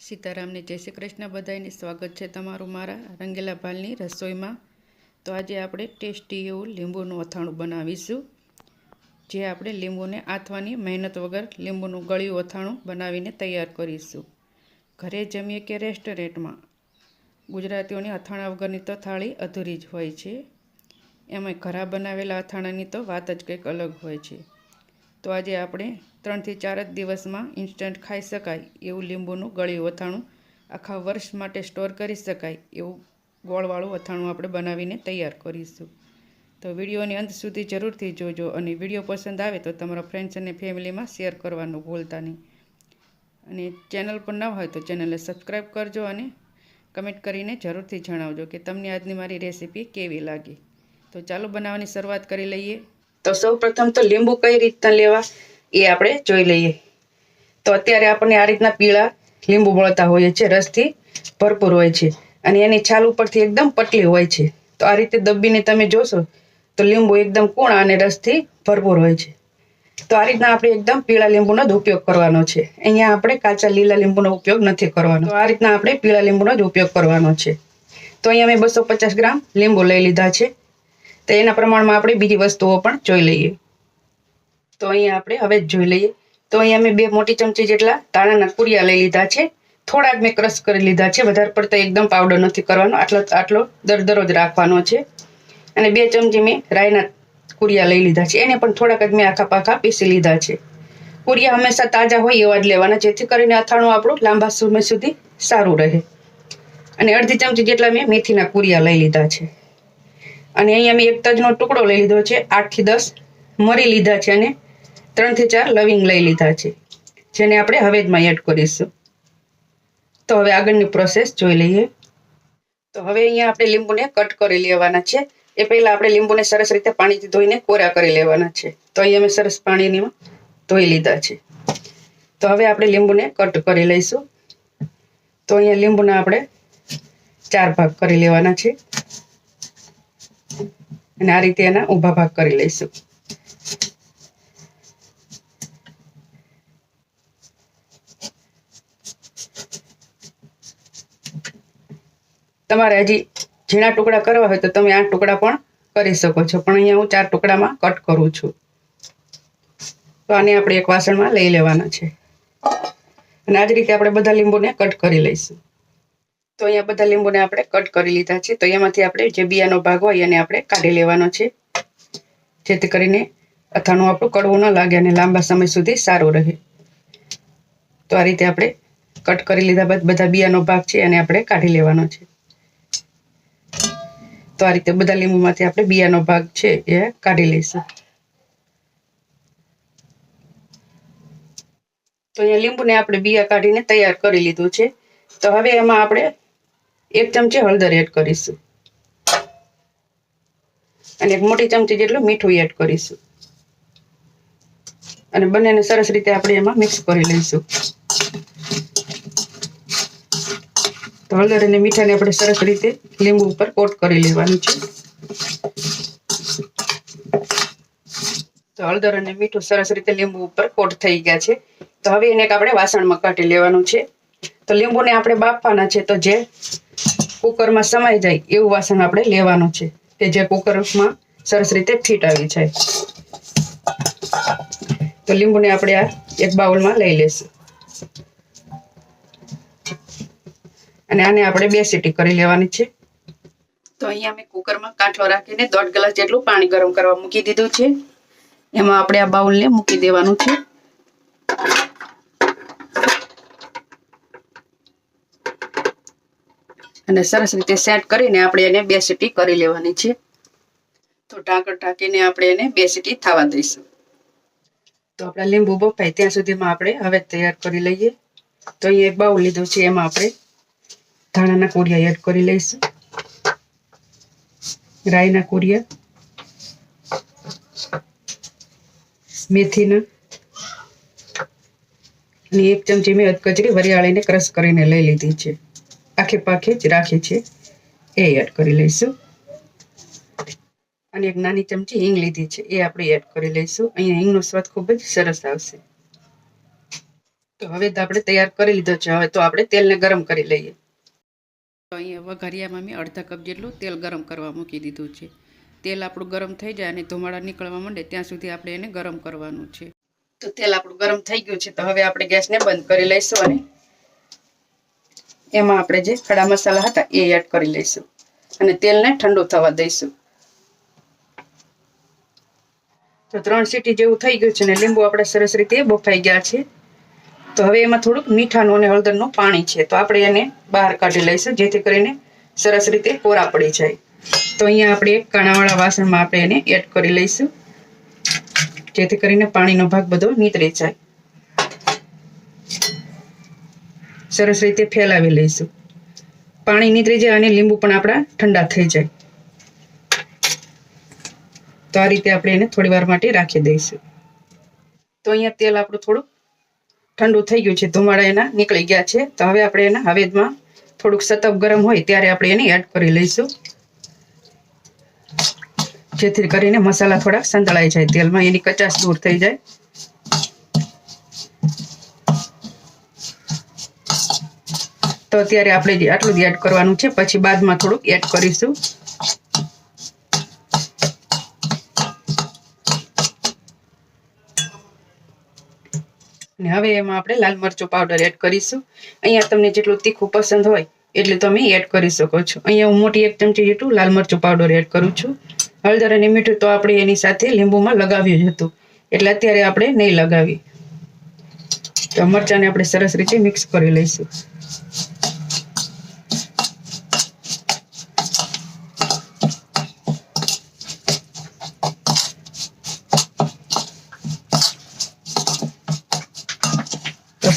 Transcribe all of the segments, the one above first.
સીતારામને જય શ્રી કૃષ્ણ. બધાને સ્વાગત છે તમારું મારા રંગીલા ભાલની રસોઈમાં. તો આજે આપણે ટેસ્ટી એવું લીંબુનું અથાણું બનાવીશું. જે આપણે લીંબુને આથવાની મહેનત વગર લીંબુનું ગળ્યું અથાણું બનાવીને તૈયાર કરીશું. ઘરે જમીએ કે રેસ્ટોરન્ટમાં? ગુજરાતીઓની અથાણા વગરની તો થાળી અધૂરી જ હોય છે. એમાં ઘરા બનાવેલા અથાણાની તો વાત જ કંઈક અલગ હોય છે. તો આજે આપણે ત્રણથી ચાર જ દિવસમાં ઇન્સ્ટન્ટ ખાઈ શકાય એવું લીંબુનું ગળ્યું અથાણું આખા વર્ષ માટે સ્ટોર કરી શકાય એવું ગોળવાળું અથાણું આપણે બનાવીને તૈયાર કરીશું. તો વિડીયોની અંત સુધી જરૂરથી જોજો અને વીડિયો પસંદ આવે તો તમારા ફ્રેન્ડ્સ અને ફેમિલીમાં શેર કરવાનું ભૂલતા નહીં. અને ચેનલ પર ન હોય તો ચેનલને સબસ્ક્રાઈબ કરજો અને કમેન્ટ કરીને જરૂરથી જણાવજો કે તમને આજની મારી રેસીપી કેવી લાગી. તો ચાલો બનાવવાની શરૂઆત કરી લઈએ. તો સૌ પ્રથમ તો લીંબુ કઈ રીતના લેવા એ આપણે જોઈ લઈએ. તો અત્યારે આપણને આ રીતના પીળા લીંબુ મળતા હોઈએ છે, રસથી ભરપૂર હોય છે અને એની છાલ ઉપરથી એકદમ પતલી હોય છે. તો આ રીતે દબ્બીને તમે જોશો તો લીંબુ એકદમ કૂણા અને રસથી ભરપૂર હોય છે. તો આ રીતના આપણે એકદમ પીળા લીંબુનો જ ઉપયોગ કરવાનો છે. અહીંયા આપણે કાચા લીલા લીંબુનો ઉપયોગ નથી કરવાનો. તો આ રીતના આપણે પીળા લીંબુનો જ ઉપયોગ કરવાનો છે. તો અહીંયા મેં બસો પચાસ ગ્રામ લીંબુ લઈ લીધા છે. તો એના પ્રમાણમાં આપણે બીજી વસ્તુઓ પણ જોઈ લઈએ. તો અહીંયા આપણે હવે જ જોઈ લઈએ. તો અહીંયા મેં બે મોટી ચમચી જેટલા તાણાના કુરિયા લઈ લીધા છે. થોડા જ મેં ક્રશ કરી લીધા છે. વધારે પડતા એકદમ પાવડર નથી કરવાનો. આટલો આટલો દરદરો જ રાખવાનો છે. અને બે ચમચી મેં રાયના કુરિયા લઈ લીધા છે. એને પણ થોડાક જ મેં આખા પાખા પીસી લીધા છે. કુરિયા હંમેશા તાજા હોય એવા જ લેવાના, જેથી કરીને અથાણું આપણું લાંબા સમય સુધી સારું રહે. અને અડધી ચમચી જેટલા મેં મેથીના કુરિયા લઈ લીધા છે. અને અહીંયા મેં એક તજનો ટુકડો લઈ લીધો છે. આઠથી દસ મરી લીધા છે અને ત્રણથી ચાર લવિંગ લઈ લીધા છે. જેને આપણે હવેજમાં એડ કરીશું. તો હવે આગળની પ્રોસેસ જોઈ લઈએ. તો હવે અહીંયા આપણે લીંબુને કટ કરી લેવાના છે. એ પહેલાં આપણે લીંબુને સરસ રીતે પાણીથી ધોઈને કોરા કરી લેવાના છે. તો અહીંયા મેં સરસ પાણીની ધોઈ લીધા છે. તો હવે આપણે લીંબુને કટ કરી લઈશું. તો અહીંયા લીંબુના આપણે ચાર ભાગ કરી લેવાના છે. અને આ રીતે એના ઊભા ભાગ કરી લઈશું. તમારે હજી ઝીણા ટુકડા કરવા હોય તો તમે આ ટુકડા પણ કરી શકો છો. પણ અહીંયા હું ચાર ટુકડામાં કટ કરું છું. તો આને આપણે એક વાસણમાં લઈ લેવાના છે. અને આ જ રીતે આપણે બધા લીંબુને કટ કરી લઈશું. તો અહીંયા બધા લીંબુને આપણે કટ કરી લીધા છે. તો એમાંથી આપણે જે બિયાનો ભાગ હોય એને આપણે કાઢી લેવાનો છે. જેથી કરીને અથાણું આપણું કડવું ન લાગે અને લાંબા સમય સુધી સારું રહે. તો આ રીતે આપણે કટ કરી લીધા બાદ બધા બિયાનો ભાગ છે એને આપણે કાઢી લેવાનો છે. તો આ રીતે બધા લીંબુમાંથી આપણે બિયાનો ભાગ છે એ કાઢી લઈશું. તો અહીંયા લીંબુને આપણે બિયા કાઢીને તૈયાર કરી લીધું છે. તો હવે એમાં આપણે એક ચમચી હળદર એડ કરીશું. અને એક મોટી ચમચી જેટલું મીઠું એડ કરીશું. અને બંનેને સરસ રીતે આપણે એમાં મિક્સ કરી લઈશું. તો હળદર અને મીઠાને આપણે સરસ રીતે લીંબુ ઉપર કોટ કરી લેવાનું છે. તો હળદર અને મીઠું સરસ રીતે લીંબુ ઉપર કોટ થઈ ગયા છે. તો હવે એને આપણે વાસણમાં કાઢી લેવાનું છે. તો લીંબુને આપણે બાફવાના છે તો જે કુકરમાં સમાઈ જાય એવું વાસણ આપણે લેવાનું છે કે જે કુકરમાં સરસ રીતે ફીટ આવી જાય. તો લીંબુને આપણે આ એક બાઉલમાં લઈ લેશું. અને આને આપણે બે સીટી કરી લેવાની છે. તો અહીંયા મેં કુકરમાં કાંઠો રાખીને દોઢ ગ્લાસ જેટલું પાણી ગરમ કરવા મૂકી દીધું છે. એમાં આપણે આ બાઉલને મૂકી દેવાનું છે. અને સરસ રીતે સેટ કરીને આપણે એને બે સીટી કરી લેવાની છે. તો ઢાંકણ ઢાંકીને આપણે એને બે સીટી થવા દઈશું. તો આપણા લીંબુ બફાય ત્યાં સુધીમાં આપણે હવે તૈયાર કરી લઈએ. તો અહીંયા બાઉલ લીધો છે, એમાં આપણે ધાણાના કોરિયા એડ કરી લઈશું. રાઈના કોરિયા મેથીના, અને એક ચમચી મેં કચરી વરિયાળીને ક્રશ કરીને લઈ લીધી છે. આખે પાખે જ રાખી છે. એ એડ કરી લઈશું. અને એક નાની ચમચી હિંગ લીધી છે. એ આપણે એડ કરી લઈશું. અહીંયા હિંગનો સ્વાદ ખૂબ જ સરસ આવશે. તો હવે તો આપણે તૈયાર કરી લીધો છે. હવે તો આપણે તેલને ગરમ કરી લઈએ. તો અહીંયા વઘારિયામાં મેં અડધા કપ જેટલું તેલ ગરમ કરવા મૂકી દીધું છે. તેલ આપણું ગરમ થઈ જાય અને ધુમાડા નીકળવા માંડે ત્યાં સુધી આપણે એને ગરમ કરવાનું છે. તો તેલ આપણું ગરમ થઈ ગયું છે. તો હવે આપણે ગેસને બંધ કરી લઈશું અને એમાં આપણે જે ખડા મસાલા હતા એ એડ કરી લઈશું. અને તેલને ઠંડુ થવા દઈશું. તો ત્રણ સીટી જેવું થઈ ગયું છે ને લીંબુ આપણે સરસ રીતે બફાઈ ગયા છે. તો હવે એમાં થોડુંક મીઠાનું અને હળદરનું પાણી છે. તો આપણે એને બહાર કાઢી લઈશું, જેથી કરીને સરસ રીતે કોરા પડી જાય. તો અહીંયા આપણે એક કાણાવાળા વાસણમાં આપણે એને એડ કરી લઈશું. જેથી કરીને પાણીનો ભાગ બધો નીતરી જાય. સરસ રીતે ફેલાવી લઈશું. પાણી નીતરી જાય અને લીંબુ પણ આપણા ઠંડા થઈ જાય. તો આ રીતે આપણે એને થોડી વાર માટે રાખી દઈશું. તો અહીંયા તેલ આપણું થોડુંક ઠંડુ થઈ ગયું છે. ધુમાડા એના નીકળી ગયા છે. તો હવે આપણે એના હવેદમાં થોડુંક સતપ ગરમ હોય ત્યારે આપણે એને એડ કરી લઈશું. જેથી કરીને મસાલા થોડા સંતળાઈ જાય. તેલમાં એની કચાશ દૂર થઈ જાય. તો અત્યારે આપણે આટલું જ એડ કરવાનું છે, પછી બાદમાં થોડુંક એડ કરીશું. હવે એમાં આપણે લાલ મરચું પાવડર એડ કરીશું. અહીંયા તમને જેટલું તીખું પસંદ હોય એટલું તમે એડ કરી શકો છો. અહીંયા હું મોટી એક ચમચી જેટલું લાલ મરચું પાવડર એડ કરું છું. હળદર અને મીઠું તો આપણે એની સાથે લીંબુમાં લગાવ્યું જ હતું. એટલે અત્યારે આપણે નહીં લગાવી તો મરચાંને આપણે સરસ રીતે મિક્સ કરી લઈશું.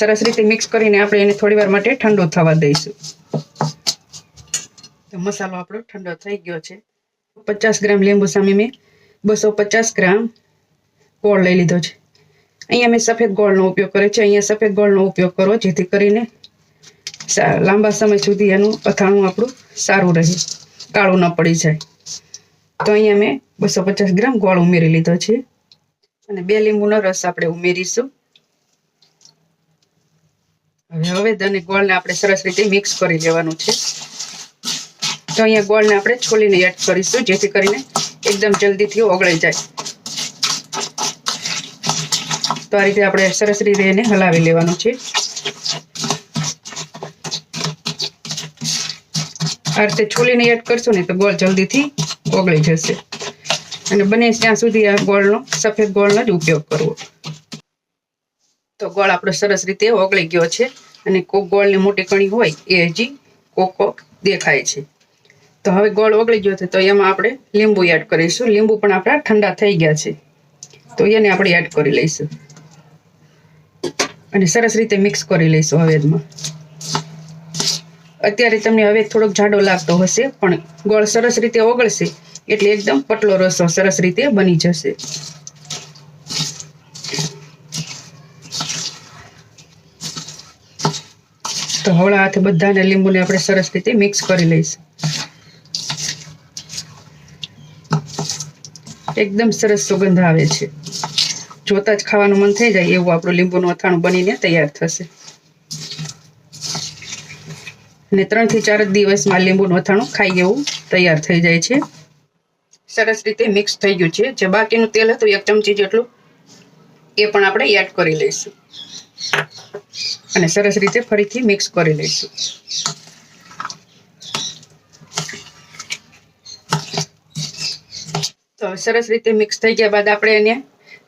સરસ રીતે મિક્સ કરીને આપણે એને થોડી વાર માટે ઠંડો થવા દઈશું. તો મસાલો આપણો ઠંડો થઈ ગયો છે. પચાસ ગ્રામ લીંબુ સામે મેં બસો પચાસ ગ્રામ ગોળ લઈ લીધો છે. અહીંયા મેં સફેદ ગોળનો ઉપયોગ કર્યો છે. અહીંયા સફેદ ગોળનો ઉપયોગ કરો જેથી કરીને લાંબા સમય સુધી એનું અથાણું આપણું સારું રહે, કાળું ન પડી જાય. તો અહીંયા મેં બસો પચાસ ગ્રામ ગોળ ઉમેરી લીધો છે. અને બે લીંબુનો રસ આપણે ઉમેરીશું. હવે અને ગોળને આપણે સરસ રીતે મિક્સ કરી લેવાનું છે. તો અહીંયા ગોળને આપણે છોલીને એડ કરીશું, જેથી કરીને એકદમ જલ્દીથી ઓગળી જાય. તો આ રીતે આપણે સરસ રીતે એને હલાવી લેવાનું છે. આ રીતે છોલીને એડ કરશું ને તો ગોળ જલ્દીથી ઓગળી જશે. અને બને ત્યાં સુધી આ ગોળનો, સફેદ ગોળનો જ ઉપયોગ કરવો. તો ગોળ આપણો સરસ રીતે ઓગળી ગયો છે. અને કોક ગોળની મોટી કણી હોય એ હજી કોક દેખાય છે. તો હવે ગોળ ઓગળી ગયો છે તો એમાં આપણે લીંબુ એડ કરીશું. લીંબુ પણ આપણા ઠંડા થઈ ગયા છે. તો એને આપણે એડ કરી લઈશું. અને સરસ રીતે મિક્સ કરી લઈશું હવેદમાં અત્યારે તમને હવે થોડોક જાડો લાગતો હશે, પણ ગોળ સરસ રીતે ઓગળશે એટલે એકદમ પતલો રસો સરસ રીતે બની જશે. તો હવળા હાથે બધાને લીંબુને આપણે સરસ રીતે મિક્સ કરી લઈશું. એકદમ સરસ સુગંધ આવે છે. જોતા જ ખાવાનું મન થઈ જાય એવું આપણું લીંબુનું અથાણું બનીને તૈયાર થશે. અને ત્રણથી ચાર દિવસમાં લીંબુનું અથાણું ખાઈ એવું તૈયાર થઈ જાય છે. સરસ રીતે મિક્સ થઈ ગયું છે. જે બાકીનું તેલ હતું, એક ચમચી જેટલું, એ પણ આપણે એડ કરી લઈશું. અને સરસ રીતે ફરીથી મિક્સ કરી લઈશું. તો સરસ રીતે મિક્સ થઈ ગયા બાદ આપણે એને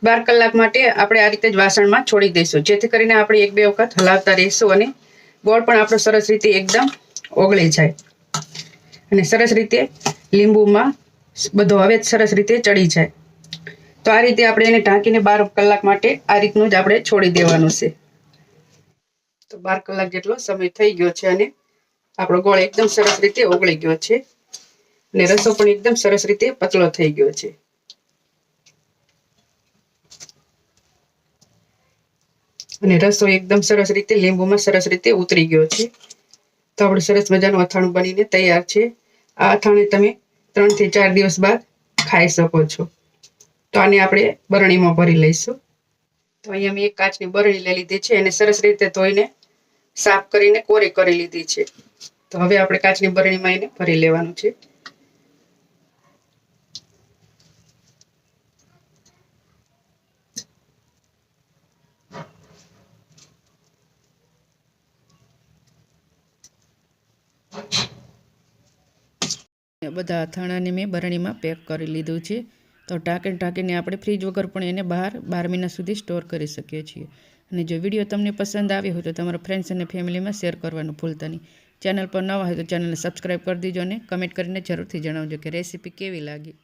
બાર કલાક માટે આપણે આ રીતે જ વાસણમાં છોડી દઈશું. જેથી કરીને આપણે એક બે વખત હલાવતા રહીશું અને ગોળ પણ આપણો સરસ રીતે એકદમ ઓગળી જાય. અને સરસ રીતે લીંબુમાં બધો હવે સરસ રીતે ચડી જાય. તો આ રીતે આપણે એને ઢાંકીને બાર કલાક માટે આ રીતનું જ આપણે છોડી દેવાનું છે. તો બાર કલાક જેટલો સમય થઈ ગયો છે અને આપણો ગોળ એકદમ સરસ રીતે ઓગળી ગયો છે. અને રસો પણ એકદમ સરસ રીતે પતલો થઈ ગયો છે. અને રસો એકદમ સરસ રીતે લીંબુમાં સરસ રીતે ઉતરી ગયો છે. તો આપણું સરસ મજાનું અથાણું બનીને તૈયાર છે. આ અથાણે તમે ત્રણથી ચાર દિવસ બાદ ખાઈ શકો છો. તો આને આપણે બરણીમાં ભરી લઈશું. તો અહીંયા મેં એક કાચની બરણી લઈ લીધી છે. એને સરસ રીતે ધોઈને સાફ કરીને કોરી કરી લીધી છે. તો હવે આપણે કાચની બરણીમાં એને ભરી લેવાનું છે. બધા અથાણાને મેં બરણીમાં પેક કરી લીધું છે. તો ટાંકીને ટાંકીને આપણે ફ્રીજ વગર પણ એને બહાર બાર મહિના સુધી સ્ટોર કરી શકીએ છીએ. અને જો વીડિયો તમને પસંદ આવ્યો હોય તો તમારા ફ્રેન્ડ્સ અને ફેમિલીમાં શેર કરવાનું ભૂલતા નહીં. ચેનલ પર નવા હોય તો ચેનલને સબસ્ક્રાઈબ કરી દીજો અને કમેન્ટ કરીને જરૂરથી જણાવજો કે રેસીપી કેવી લાગી.